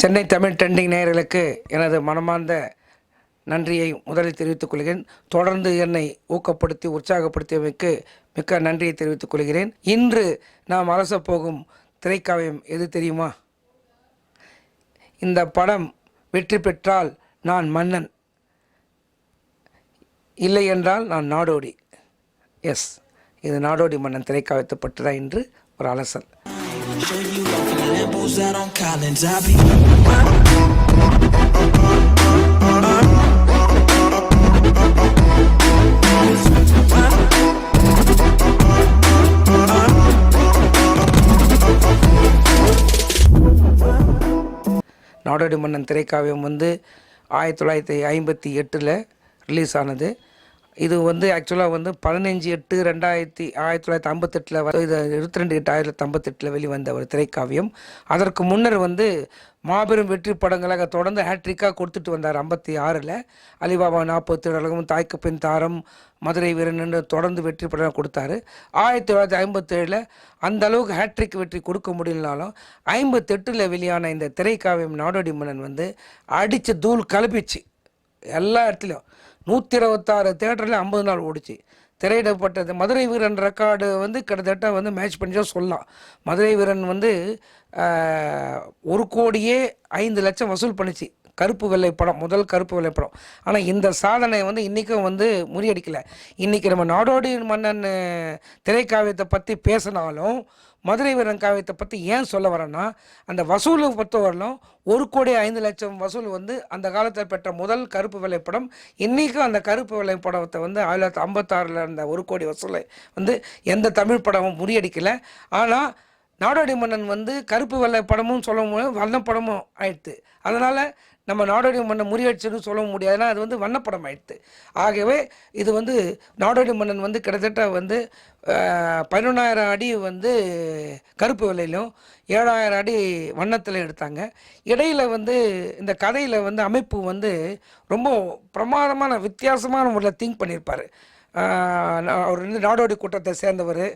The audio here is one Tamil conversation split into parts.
சென்னை தமிழ் ட்ரெண்டிங் நேயர்களுக்கு எனது மனமார்ந்த நன்றியை முதலில் தெரிவித்துக் கொள்கிறேன். தொடர்ந்து என்னை ஊக்கப்படுத்தி உற்சாகப்படுத்தியமைக்கு மிக்க நன்றியை தெரிவித்துக் கொள்கிறேன். இன்று நாம் அலச போகும் திரைக்காவியம் எது தெரியுமா? இந்த படம் வெற்றி பெற்றால் நான் மன்னன். இல்லை என்றால் நான் நாடோடி. எஸ் இது நாடோடி மன்னன் திரைக்காவியத்தை பற்றி தான் இன்று ஒரு அலசல். Show you off in Lambos out on Collins. I be Nadodi Mannan திரைக்காவியம் வந்து ஆயிரத்தி தொள்ளாயிரத்தி ஐம்பத்தி எட்டில் ரிலீஸ் ஆனது இது வந்து ஆக்சுவலாக வந்து பதினஞ்சு எட்டு ரெண்டாயிரத்தி ஆயிரத்தி தொள்ளாயிரத்தி ஐம்பத்தெட்டில் இது இருபத்தி ரெண்டு எட்டு ஆயிரத்தி ஐம்பத்தெட்டில் வெளிவந்த ஒரு திரைக்காவியம். அதற்கு முன்னர் வந்து மாபெரும் வெற்றி படங்களாக தொடர்ந்து ஹேட்ரிக்காக கொடுத்துட்டு வந்தார் ஐம்பத்தி ஆறில் அலிபாபா நாற்பத்தி அழகும் தாய்க்கு பின் தாரம் மதுரை வீரன் என்று தொடர்ந்து வெற்றி படம் கொடுத்தாரு. ஆயிரத்தி தொள்ளாயிரத்தி ஐம்பத்தேழில் அந்த அளவுக்கு ஹேட்ரிக் வெற்றி கொடுக்க முடியலனாலும் ஐம்பத்தெட்டில் வெளியான இந்த திரைக்காவியம் நாடோடி மன்னன் வந்து அடித்து தூள் கலப்பிச்சு எல்லா இடத்துலையும். நூற்றி இருபத்தாறு தேட்டரில் ஐம்பது நாள் ஓடிச்சு. திரையிடப்பட்டது மதுரை வீரன் ரெக்கார்டு வந்து கிட்டத்தட்ட வந்து மேட்ச் பண்ணிச்சோ சொல்லலாம். மதுரை வீரன் வந்து ஒரு கோடியே ஐந்து லட்சம் வசூல் பண்ணிச்சு. கருப்பு வெள்ளை படம் முதல் கருப்பு வெள்ளை படம். ஆனால் இந்த சாதனை வந்து இன்றைக்கும் வந்து முறியடிக்கலை. இன்றைக்கி நம்ம நாடோடி மன்னன் திரைக்காவியத்தை பற்றி பேசினாலும் மதுரை வீரன் காவியத்தை பற்றி ஏன் சொல்ல வரேன்னா அந்த வசூலை பொறுத்தவரையிலும் ஒரு கோடி ஐந்து லட்சம் வசூல் வந்து அந்த காலத்தில் பெற்ற முதல் கருப்பு வெள்ளை படம். இன்றைக்கும் அந்த கருப்பு வெள்ளை படத்தை வந்து ஆயிரத்தி தொள்ளாயிரத்தி ஐம்பத்தாறில் இருந்த ஒரு கோடி வசூலை வந்து எந்த தமிழ் படமும் முறியடிக்கலை. ஆனால் நாடோடி மன்னன் வந்து கருப்பு வெள்ளை படமும் சொல்ல முடியும் வண்ணப்படமும் ஆயிடுத்து. அதனால் நம்ம நாடோடி மன்னன் முறியடிச்சுன்னு சொல்ல முடியாது. ஏன்னா அது வந்து வண்ணப்படம் ஆயிடுத்து ஆகவே இது வந்து நாடோடி மன்னன் வந்து கிட்டத்தட்ட வந்து பதினொன்றாயிரம் அடி வந்து கருப்பு வெள்ளையிலும் ஏழாயிரம் அடி வண்ணத்தில் எடுத்தாங்க. இடையில் வந்து இந்த கதையில் வந்து அமைப்பு வந்து ரொம்ப பிரமாதமான வித்தியாசமான முறையில் திங்க் பண்ணியிருப்பார். அவர் வந்து நாடோடி கூட்டத்தை சேர்ந்தவர்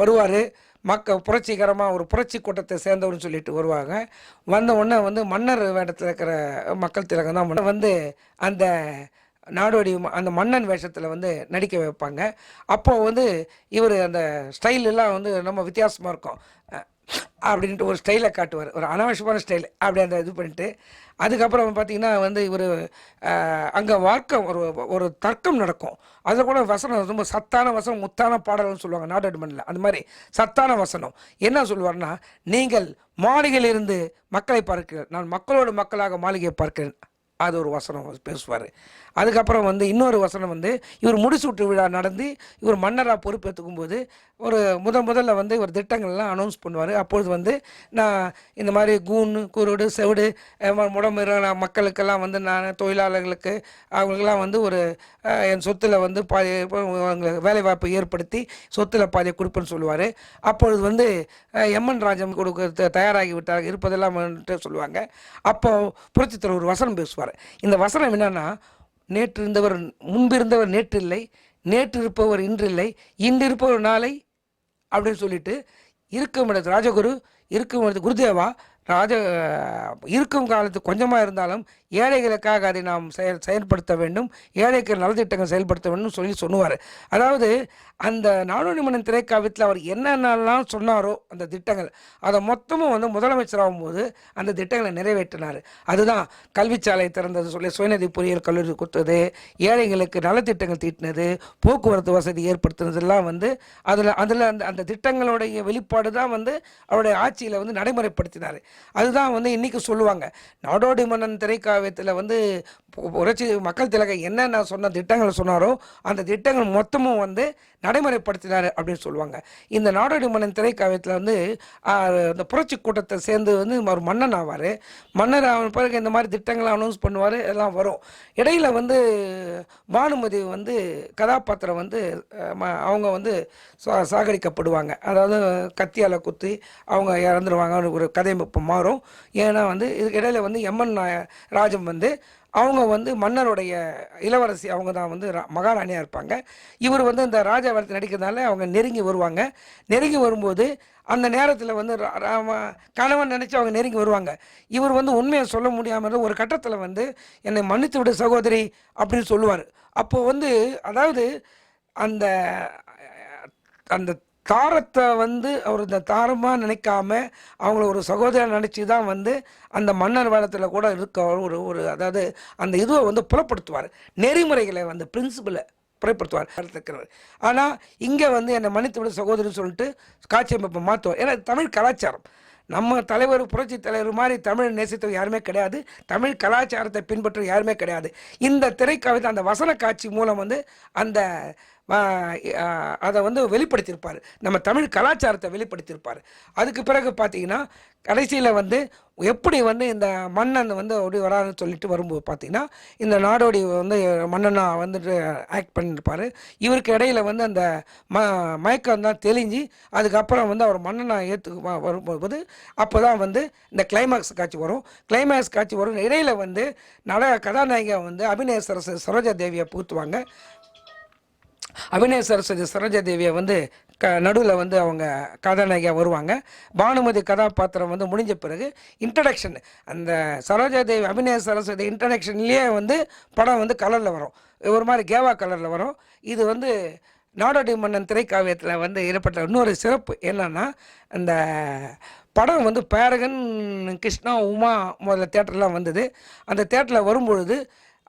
வருவார். மக்க புரட்சிகரமாக ஒரு புரட்சி கூட்டத்தை சேர்ந்தவர்னு சொல்லிட்டு வருவாங்க. வந்த உடனே வந்து மன்னர் வேடத்தில் இருக்கிற மக்கள் திலகம் தான் வந்து அந்த நாடோடி ம- அந்த மன்னன் வேஷத்தில் வந்து நடிக்க வைப்பாங்க. அப்போது வந்து இவர் அந்த ஸ்டைலெல்லாம் வந்து ரொம்ப வித்தியாசமாக இருக்கும். அப்படின்ட்டு ஒரு ஸ்டைலை காட்டுவார். ஒரு அனாவசியமான ஸ்டைல். அப்படி அந்த இது பண்ணிட்டு அதுக்கப்புறம் பார்த்தீங்கன்னா வந்து இவர் அங்கே வார்க்கம் ஒரு ஒரு தர்க்கம் நடக்கும். அதில் கூட வசனம் ரொம்ப சத்தான வசனம் முத்தான பாடல்னு சொல்லுவாங்க நாடோடி மண்ணில் அந்த மாதிரி சத்தான வசனம். என்ன சொல்லுவார்னா நீங்கள் மாளிகையிலிருந்து மக்களை பார்க்கிறேன் நான் மக்களோட மக்களாக மாளிகையை பார்க்கிறேன். அது ஒரு வசனம் பேசுவார். அதுக்கப்புறம் வந்து இன்னொரு வசனம் வந்து இவர் முடிசூட்டு விழா நடந்து இவர் மன்னராக பொறுப்பேற்றுக்கும் போது ஒரு முத முதல்ல வந்து இவர் திட்டங்கள்லாம் அனௌன்ஸ் பண்ணுவார். அப்பொழுது வந்து நான் இந்த மாதிரி கூண் குருடு செவிடு அஹ் மக்களுக்கெல்லாம் வந்து நான் தொழிலாளர்களுக்கு அவங்களுக்கெல்லாம் வந்து ஒரு என் சொத்தில் வந்து பாதி அவங்களுக்கு வேலைவாய்ப்பை ஏற்படுத்தி சொத்தில் பாதியை கொடுப்பேன்னு சொல்லுவார். அப்பொழுது வந்து எம்என் ராஜம் கொடுக்க தயாராகி விட்டார் இருப்பதெல்லாம் வந்துட்டு சொல்லுவாங்க. அப்போ புரட்சித்தலைவர் ஒரு வசனம் பேசுவார். இந்த வசனம் என்னன்னா நேற்று இருந்தவர் முன்பிருந்தவர் நேற்று இல்லை நேற்று இருப்பவர் இன்று இல்லை இன்று இருப்பவர் நாளை அப்படின்னு சொல்லிட்டு இருக்கும் இடத்து ராஜகுரு இருக்கும் இடத்து குருதேவா ராஜ இருக்கும் காலத்து கொஞ்சமாக இருந்தாலும் ஏழைகளுக்காக அதை நாம் செயல் செயல்படுத்த வேண்டும் ஏழைக்கு நலத்திட்டங்கள் செயல்படுத்த வேண்டும் சொல்லி சொல்லுவார். அதாவது அந்த நாடோடி மன்னன் திரைக்காவியத்தில் அவர் என்னென்னலாம் சொன்னாரோ அந்த திட்டங்கள் அதை மொத்தமும் வந்து முதலமைச்சராகும் போது அந்த திட்டங்களை நிறைவேற்றினார். அதுதான் கல்விச்சாலை திறந்தது சொல்லி சுயநிதி பொறியியல் கல்லூரி கொடுத்தது ஏழைகளுக்கு நலத்திட்டங்கள் தீட்டினது போக்குவரத்து வசதி ஏற்படுத்தினதெல்லாம் வந்து அதில் அதில் அந்த அந்த திட்டங்களுடைய வெளிப்பாடு தான் வந்து அவருடைய ஆட்சியில் வந்து நடைமுறைப்படுத்தினார். அதுதான் வந்து இன்றைக்கி சொல்லுவாங்க நாடோடி மன்னன் திரைக்காவியத்தில் வந்து புரட்சி மக்கள் திலகம் என்னென்ன சொன்ன திட்டங்களை சொன்னாரோ அந்த திட்டங்கள் மொத்தமும் வந்து நடைமுறைப்படுத்தினார் அப்படின்னு சொல்லுவாங்க. இந்த நாடோடி மன்னன் திரைக்காவியத்தில் வந்து அந்த புரட்சி கூட்டத்தை சேர்ந்து வந்து ஒரு மன்னன் ஆவார். மன்னர் ஆன பிறகு இந்த மாதிரி திட்டங்களை அனௌன்ஸ் பண்ணுவார் எல்லாம் வரும். இடையில் வந்து பானுமதி வந்து கதாபாத்திரம் வந்து ம- அவங்க வந்து சா சாகடிக்கப்படுவாங்க. அதாவது கத்தியால் குத்தி அவங்க இறந்துருவாங்க ஒரு கதை இப்போ மாறும். ஏன்னா வந்து இதுக்கு இடையில வந்து எம்என் ராஜம் வந்து அவங்க வந்து மன்னருடைய இளவரசி அவங்க தான் வந்து ரா- மகாராணியாக இருப்பாங்க. இவர் வந்து இந்த ராஜாவரத்தை நடிக்கிறதுனால அவங்க நெருங்கி வருவாங்க. நெருங்கி வரும்போது அந்த நேரத்தில் வந்து ரா- ராம கணவன் நினச்சி அவங்க நெருங்கி வருவாங்க. இவர் வந்து உண்மையை சொல்ல முடியாமல் ஒரு கட்டத்தில் வந்து என்னை மன்னித்து விடு சகோதரி அப்படின்னு சொல்லுவார். அப்போது வந்து அதாவது அந்த அந்த தாரத்தை வந்து அவர் இந்த தாரமாக நினைக்காம அவங்கள ஒரு சகோதரன் நினச்சி தான் வந்து அந்த மன்னர் வேடத்தில் கூட இருக்க ஒரு ஒரு அதாவது அந்த இதுவை வந்து புலப்படுத்துவார். நெறிமுறைகளை வந்து பிரின்சிபலை புறப்படுத்துவார். இருக்கிறவர் ஆனால் இங்கே வந்து என்னை மன்னித்து விட சகோதரின்னு சொல்லிட்டு காட்சி அமைப்பை மாற்றுவார் ஏன்னா தமிழ் கலாச்சாரம். நம்ம தலைவர் புரட்சி தலைவர் மாதிரி தமிழ் நேசித்தவர் யாருமே கிடையாது. தமிழ் கலாச்சாரத்தை பின்பற்ற யாருமே கிடையாது. இந்த திரைக்கவிதை அந்த வசன காட்சி மூலம் வந்து அந்த அதை வந்து வெளிப்படுத்தியிருப்பார். நம்ம தமிழ் கலாச்சாரத்தை வெளிப்படுத்தியிருப்பார். அதுக்கு பிறகு பார்த்தீங்கன்னா கடைசியில் வந்து எப்படி வந்து இந்த மன்னன் வந்து அப்படி வரான்னு சொல்லிட்டு வரும்போது பார்த்தீங்கன்னா இந்த நாடோடி வந்து மன்னனாக வந்துட்டு ஆக்ட் பண்ணியிருப்பார். இவருக்கு இடையில வந்து அந்த ம மயக்கம் தான் தெளிஞ்சு அதுக்கப்புறம் வந்து அவர் மன்னனாக ஏற்று வரும்போது அப்போ தான் வந்து இந்த கிளைமாக்ஸ் காட்சி வரும். கிளைமாக்ஸ் காட்சி வரும். இடையில வந்து நட கதாநாயகியாக வந்து அபிநய சரஸ்வதி சரோஜா தேவியை பூத்துவாங்க அபிநய சரஸ்வதி சரோஜா தேவியை வந்து க நடுவில் வந்து அவங்க கதாநாயகியாக வருவாங்க. பானுமதி கதாபாத்திரம் வந்து முடிஞ்ச பிறகு இன்ட்ரடக்ஷன் அந்த சரோஜா தேவி அபிநய சரஸ்வதி இன்ட்ரடக்ஷன்லேயே வந்து படம் வந்து கலரில் வரும். ஒரு மாதிரி கேவா கலரில் வரும். இது வந்து நாடோடி மன்னன் திரைக்காவியத்தில் வந்து ஏற்பட்ட இன்னொரு சிறப்பு என்னென்னா அந்த படம் வந்து பேரகன் கிருஷ்ணா உமா முதல்ல தேட்டர்லாம் வந்தது. அந்த தேட்டரில் வரும்பொழுது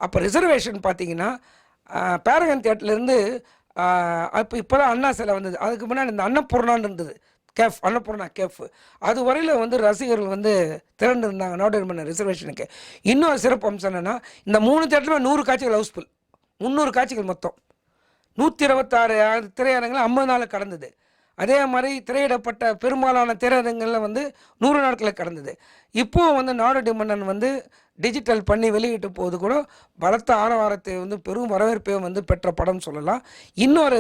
அப்போ ரிசர்வேஷன் பார்த்தீங்கன்னா பேரகன் தேட்டர்லேருந்து அப்போ இப்போ தான் அண்ணா சிலை வந்தது. அதுக்கு முன்னாடி இந்த அன்னபூர்ணான்னு இருந்தது. Cafe Annapurna cafe. அது வரையில் வந்து ரசிகர்கள் வந்து திரண்டு இருந்தாங்க நாடோடி பண்ண ரிசர்வேஷனுக்கு இன்னொரு சிறப்பு அம்சம் என்னென்னா இந்த மூணு தேட்டருமே நூறு காட்சிகள் ஹவுஸ்ஃபுல். முந்நூறு காட்சிகள் மொத்தம். நூற்றி இருபத்தாறு திரையரங்கில் ஐம்பது நாள் கடந்தது. அதே மாதிரி திரையிடப்பட்ட பெரும்பாலான திரையரங்குகளில் வந்து நூறு நாட்களை கடந்தது. இப்போது வந்து நாடு மன்னன் வந்து டிஜிட்டல் பண்ணி வெளியிட்ட போது கூட பலத்த ஆரவாரத்தை வந்து பெரும் வரவேற்பையும் வந்து பெற்ற படம் சொல்லலாம். இன்னொரு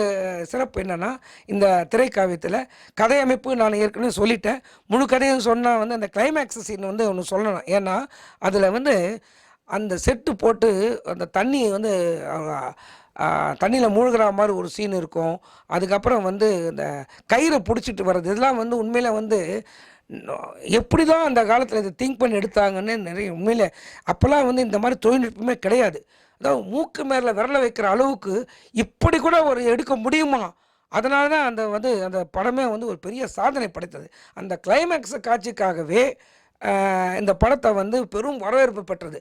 சிறப்பு என்னென்னா இந்த திரைக்காவியத்தில் கதையமைப்பு நான் ஏற்கனவே சொல்லிட்டேன். முழு கதையும் சொன்னால் வந்து அந்த கிளைமேக்ஸ் சீன் வந்து ஒன்று சொல்லணும். ஏன்னா அதில் வந்து அந்த செட்டு போட்டு அந்த தண்ணி வந்து தண்ணியில் மூழ்கிற மாதிரி ஒரு சீன் இருக்கும். அதுக்கப்புறம் வந்து இந்த கயிறை பிடிச்சிட்டு வர்றது இதெல்லாம் வந்து உண்மையில் வந்து எப்படி தான் அந்த காலத்தில் இதை திங்க் பண்ணி எடுத்தாங்கன்னு நிறைய உண்மையில் அப்போல்லாம் வந்து இந்த மாதிரி தொழில்நுட்பமே கிடையாது. அதாவது மூக்கு மேலே விரல வைக்கிற அளவுக்கு இப்படி கூட ஒரு எடுக்க முடியுமா? அதனால தான் அந்த வந்து அந்த படமே வந்து ஒரு பெரிய சாதனை படைத்தது. அந்த கிளைமேக்ஸ் காட்சிக்காகவே இந்த படத்தை வந்து பெரும் வரவேற்பு பெற்றது.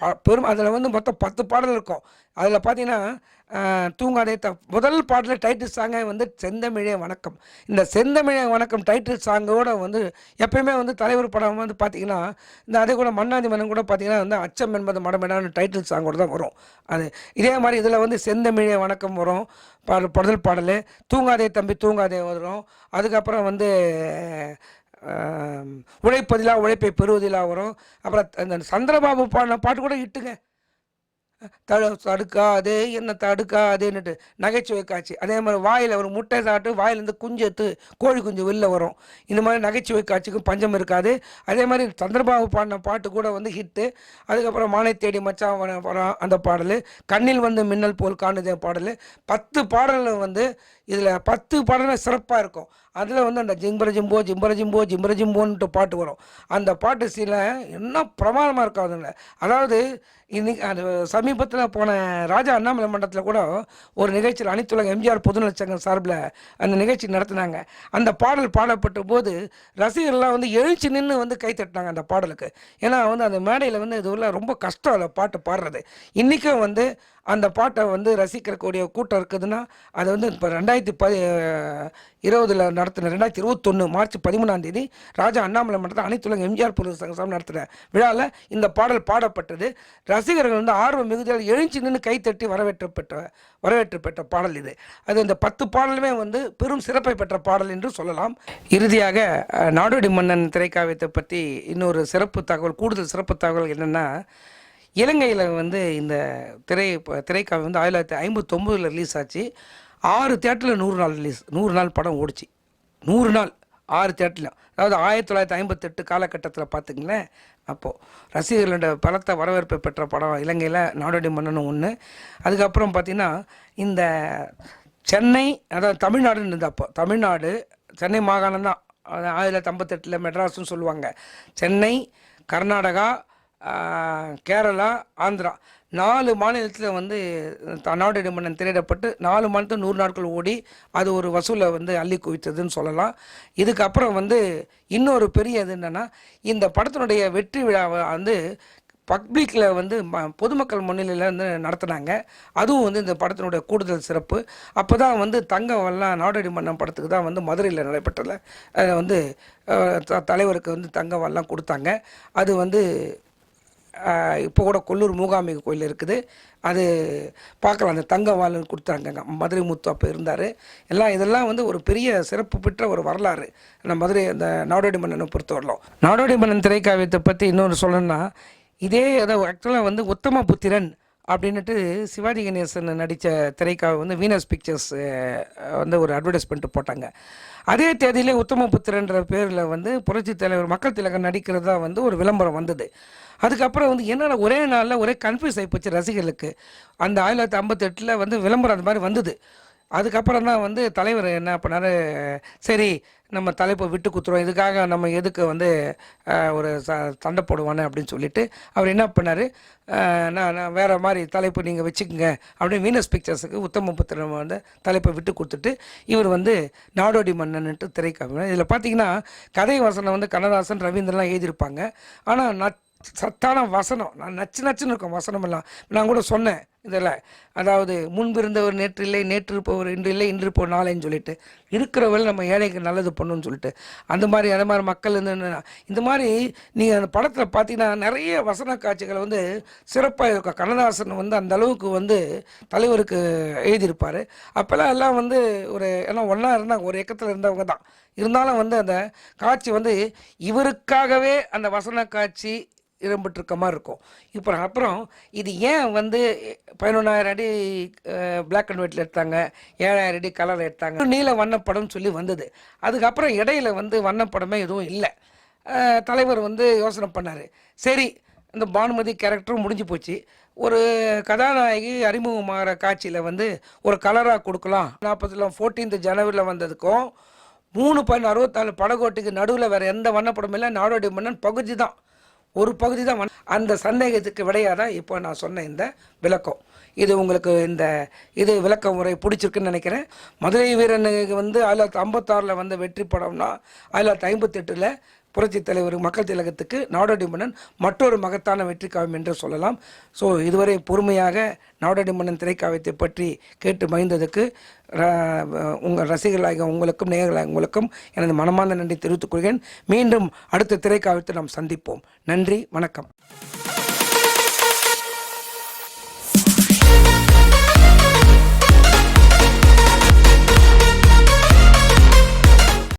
ப பெரும் அதில் வந்து மொத்தம் பத்து பாடல் இருக்கும். அதில் பார்த்தீங்கன்னா தூங்காதே த முதல் பாடலில் டைட்டில் சாங்கே வந்து செந்தமிழே வணக்கம். இந்த செந்தமிழே வணக்கம் டைட்டில் சாங்கோட வந்து எப்பயுமே வந்து தலைவர் படம் வந்து பார்த்திங்கன்னா இந்த அதே கூட மன்னாதி மன்னன் கூட பார்த்தீங்கன்னா வந்து அச்சம் என்பது மடமெடான்னு டைட்டில் சாங்கோடு தான் வரும். அது இதே மாதிரி இதில் வந்து செந்தமிழே வணக்கம் வரும். பாடல் முதல் பாடல் தூங்காதே தம்பி தூங்காதே வரும். அதுக்கப்புறம் வந்து உழைப்பதிலா உழைப்பை பெறுவதிலா வரும். அப்புறம் அந்த சந்திரபாபு பாடின பாட்டு கூட இட்டுங்க தடு தடுக்காதே என்ன தடுக்காதேன்னுட்டு நகைச்சுவை காட்சி. அதே மாதிரி வாயில் ஒரு முட்டை சாப்பிட்டு வாயிலேருந்து குஞ்சு எடுத்து கோழி குஞ்சு வெளில வரும். இந்த மாதிரி நகைச்சுவை காட்சிக்கும் பஞ்சம் இருக்காது. அதே மாதிரி சந்திரபாபு பாடின பாட்டு கூட வந்து ஹிட்டு. அதுக்கப்புறம் மானை தேடி மச்சான் வர அந்த பாடல். கண்ணில் வந்து மின்னல் போல் காணுதே பாடல். பத்து பாடல்கள் வந்து இதில் பத்து பாடலும் சிறப்பாக இருக்கும். அதில் வந்து அந்த ஜிம்பர ஜிம்போ ஜிம்பர ஜிம்போ ஜிம்பர ஜிம்போன்ட்டு பாட்டு வரும். அந்த பாட்டு சில என்ன பிரமாதமாக இருக்கும் அதில். அதாவது இன்னைக்கு அது சமீபத்தில் போன ராஜா அண்ணாமலை மண்டலத்தில் கூட ஒரு நிகழ்ச்சியில் அனைத்துலக எம்ஜிஆர் பொதுநலச்சங்கம் சார்பில் அந்த நிகழ்ச்சி நடத்தினாங்க. அந்த பாடல் பாடப்பட்ட போது ரசிகர்கள்லாம் வந்து எழுச்சி நின்று வந்து கை தட்டினாங்க அந்த பாடலுக்கு. ஏன்னா வந்து அந்த மேடையில் வந்து இது உள்ள ரொம்ப கஷ்டம் அந்த பாட்டு பாடுறது. இன்றைக்கும் வந்து அந்த பாட்டை வந்து ரசிக்கிறக்கூடிய கூட்டம் இருக்குதுன்னா அது வந்து இப்போ ரெண்டாயிரத்தி ப இருபதில் நடத்தின ரெண்டாயிரத்தி இருபத்தொன்று மார்ச் பதிமூணாம் தேதி ராஜா அண்ணாமலை மன்றத்தில் அனைத்துலக எம்ஜிஆர் பொருள் சங்கம் நடத்தின விழாவில் இந்த பாடல் பாடப்பட்டது. ரசிகர்கள் வந்து ஆர்வம் மிகுதியால் எழுச்சி நின்று கைத்தட்டி வரவேற்று பெற்ற வரவேற்று பெற்ற பாடல் இது. அது இந்த பத்து பாடலுமே வந்து பெரும் சிறப்பை பெற்ற பாடல் என்று சொல்லலாம். இறுதியாக நாடோடி மன்னன் திரைக்காவியத்தை பற்றி இன்னொரு சிறப்பு தகவல் கூடுதல் சிறப்பு தகவல் என்னென்னா இலங்கையில் வந்து இந்த திரை திரைக்காவியம் வந்து ஆயிரத்தி தொள்ளாயிரத்தி ஐம்பத்தொம்போதில் ரிலீஸ் ஆச்சு. ஆறு தேட்டரில் நூறு நாள் ரிலீஸ் நூறு நாள் படம் ஓடிச்சு. நூறு நாள் ஆறு தேட்டரில் அதாவது ஆயிரத்தி தொள்ளாயிரத்தி ஐம்பத்தெட்டு காலகட்டத்தில் பார்த்திங்களேன் அப்போது ரசிகர்களோட பலத்த வரவேற்பை பெற்ற படம் இலங்கையில் நாடோடி மன்னனும் ஒன்று அதுக்கப்புறம் பார்த்திங்கன்னா இந்த சென்னை அதாவது தமிழ்நாடுன்னு இருந்தது அப்போ. தமிழ்நாடு சென்னை மாகாணம் தான் அது ஆயிரத்தி தொள்ளாயிரத்தி ஐம்பத்தெட்டில் மெட்ராஸ்னு சொல்லுவாங்க. சென்னை கர்நாடகா கேரளா ஆந்திரா. நாலு மாநிலத்தில் வந்து நாடோடி மன்னன் திரையிடப்பட்டு நாலு மாநிலத்தில் நூறு நாட்கள் ஓடி அது ஒரு வசூலை வந்து அள்ளி குவித்ததுன்னு சொல்லலாம். இதுக்கப்புறம் வந்து இன்னொரு பெரிய இது என்னென்னா இந்த படத்தினுடைய வெற்றி விழாவை வந்து பப்ளிக்கில் வந்து ம பொதுமக்கள் முன்னிலையில் வந்து நடத்துனாங்க. அதுவும் வந்து இந்த படத்தினுடைய கூடுதல் சிறப்பு. அப்போ தான் வந்து தங்கம் எல்லாம் நாடோடி மன்னன் படத்துக்கு தான் வந்து மதுரையில் நடைபெற்றதில். வந்து த- தலைவருக்கு வந்து தங்கம் எல்லாம் கொடுத்தாங்க. அது வந்து இப்போ கூட கொல்லூர் மூகாம்பிகை கோயில் இருக்குது. அது பார்க்கலாம். அந்த தங்க வாழ் கொடுத்தாங்க. மதுரை முத்து அப்போ இருந்தார். எல்லாம் இதெல்லாம் வந்து ஒரு பெரிய சிறப்பு பெற்ற ஒரு வரலாறு. நம்ம மதுரை அந்த நாடோடி மன்னனை பொறுத்தவரலாம் நாடோடி மன்னன் திரைக்காவியத்தை பற்றி இன்னொன்று சொல்லணும்னா இதே அதை ஆக்சுவலாக வந்து உத்தம புத்திரன் அப்படின்னுட்டு சிவாஜி கணேசன் நடித்த திரைக்காவை வந்து வீனஸ் பிக்சர்ஸ் வந்து ஒரு அட்வர்டைஸ்மெண்ட் போட்டாங்க. அதே தேதியிலே உத்தமபுத்திரன்ற பேரில் வந்து புரட்சி தலைவர் மக்கள் திலகம் நடிக்கிறதா வந்து ஒரு விளம்பரம் வந்தது. அதுக்கப்புறம் வந்து என்னென்ன ஒரே நாளில் ஒரே கன்ஃபியூஸ் ஆகி போச்சு ரசிகர்களுக்கு. அந்த ஆயிரத்தி தொள்ளாயிரத்தி ஐம்பத்தெட்டில் வந்து விளம்பரம் அந்த மாதிரி வந்தது. அதுக்கப்புறம் தான் வந்து தலைவர் என்ன பண்ணார்? சரி நம்ம தலைப்பை விட்டு குத்துறோம். இதுக்காக நம்ம எதுக்கு வந்து ஒரு ச சண்டை போடுவானே அப்படின்னு சொல்லிட்டு அவர் என்ன பண்ணார்? நான் நான் வேறு மாதிரி தலைப்பு நீங்கள் வச்சுக்கோங்க. அப்படின்னு வீனஸ் பிக்சர்ஸுக்கு உத்தம புத்திரன் வந்து தலைப்பை விட்டு கொடுத்துட்டு இவர் வந்து நாடோடி மன்னன்ட்டு திரைக்காம இதில் பார்த்தீங்கன்னா கதை வசனம் வந்து கண்ணதாசன் ரவீந்திரன்லாம் எழுதியிருப்பாங்க. ஆனால் நச் சத்தான வசனம் நான் நச்சு நச்சுன்னு இருக்கும் வசனம் எல்லாம் நான் கூட சொன்னேன். இதில் அதாவது முன்பிருந்தவர் நேற்று இல்லை நேற்று இருப்பவர் இன்று இல்லை இன்று இப்போ நாளைன்னு சொல்லிட்டு இருக்கிறவர்கள் நம்ம ஏழைக்கு நல்லது பண்ணணும்னு சொல்லிட்டு அந்த மாதிரி அந்த மாதிரி மக்கள் வந்து இந்த மாதிரி நீங்கள் அந்த படத்தில் பார்த்தீங்கன்னா நிறைய வசன காட்சிகளை வந்து சிறப்பாக இருக்கும் கண்ணதாசன் வந்து அந்த அளவுக்கு வந்து தலைவருக்கு எழுதியிருப்பார். அப்போல்லாம் எல்லாம் வந்து ஒரு எல்லாம் ஒன்றா இருந்தாங்க ஒரு இயக்கத்தில் இருந்தவங்க தான். இருந்தாலும் வந்து அந்த காட்சி வந்து இவருக்காகவே அந்த வசன காட்சி இடம்பெற்றிருக்க மாதிரி இருக்கும் இப்போ அப்புறம் இது ஏன் வந்து பதினொன்றாயிரம் அடி பிளாக் அண்ட் ஒயிட்டில் எடுத்தாங்க ஏழாயிரம் அடி கலரில் எடுத்தாங்க? நீல வண்ணப்படம் சொல்லி வந்தது. அதுக்கப்புறம் இடையில வந்து வண்ணப்படமே எதுவும் இல்லை. தலைவர் வந்து யோசனை பண்ணார். சரி இந்த பானுமதி கேரக்டரும் முடிஞ்சு போச்சு. ஒரு கதாநாயகி அறிமுகமாகிற காட்சியில் வந்து ஒரு கலராக கொடுக்கலாம். நாற்பதில் ஃபோர்டீன்த் ஜனவரியில் வந்ததுக்கும் மூணு பாயிண்ட் அறுபத்தாலு படகோட்டுக்கு நடுவில் வேறு எந்த வண்ணப்படமும் இல்லை. நாடோடி மன்னன் பகுதி தான். ஒரு பகுதி தான் அந்த சந்தேகத்துக்கு விடையாக தான் இப்போ நான் சொன்ன இந்த விளக்கம். இது உங்களுக்கு இந்த இது விளக்க முறை பிடிச்சிருக்குன்னு நினைக்கிறேன். மதுரை வீரனுக்கு வந்து ஆயிரத்தி ஐம்பத்தாறில் வந்த வெற்றி படம்னா ஆயிரத்தி ஐம்பத்தெட்டில் புரட்சி தலைவர் மக்கள் திலகத்துக்கு நாடோடி மன்னன் மற்றொரு மகத்தான வெற்றி காவியம் என்று சொல்லலாம். ஸோ இதுவரை பொறுமையாக நாடோடி மன்னன் திரைக்காவியத்தை பற்றி கேட்டு மகிழ்ந்ததுக்கு ர- உங்கள் ரசிகர்களாக உங்களுக்கும் நேயர்களாக உங்களுக்கும் எனது மனமார்ந்த நன்றி தெரிவித்துக் கொள்கிறேன். மீண்டும் அடுத்த திரைக்காவியத்தை நாம் சந்திப்போம். நன்றி வணக்கம்.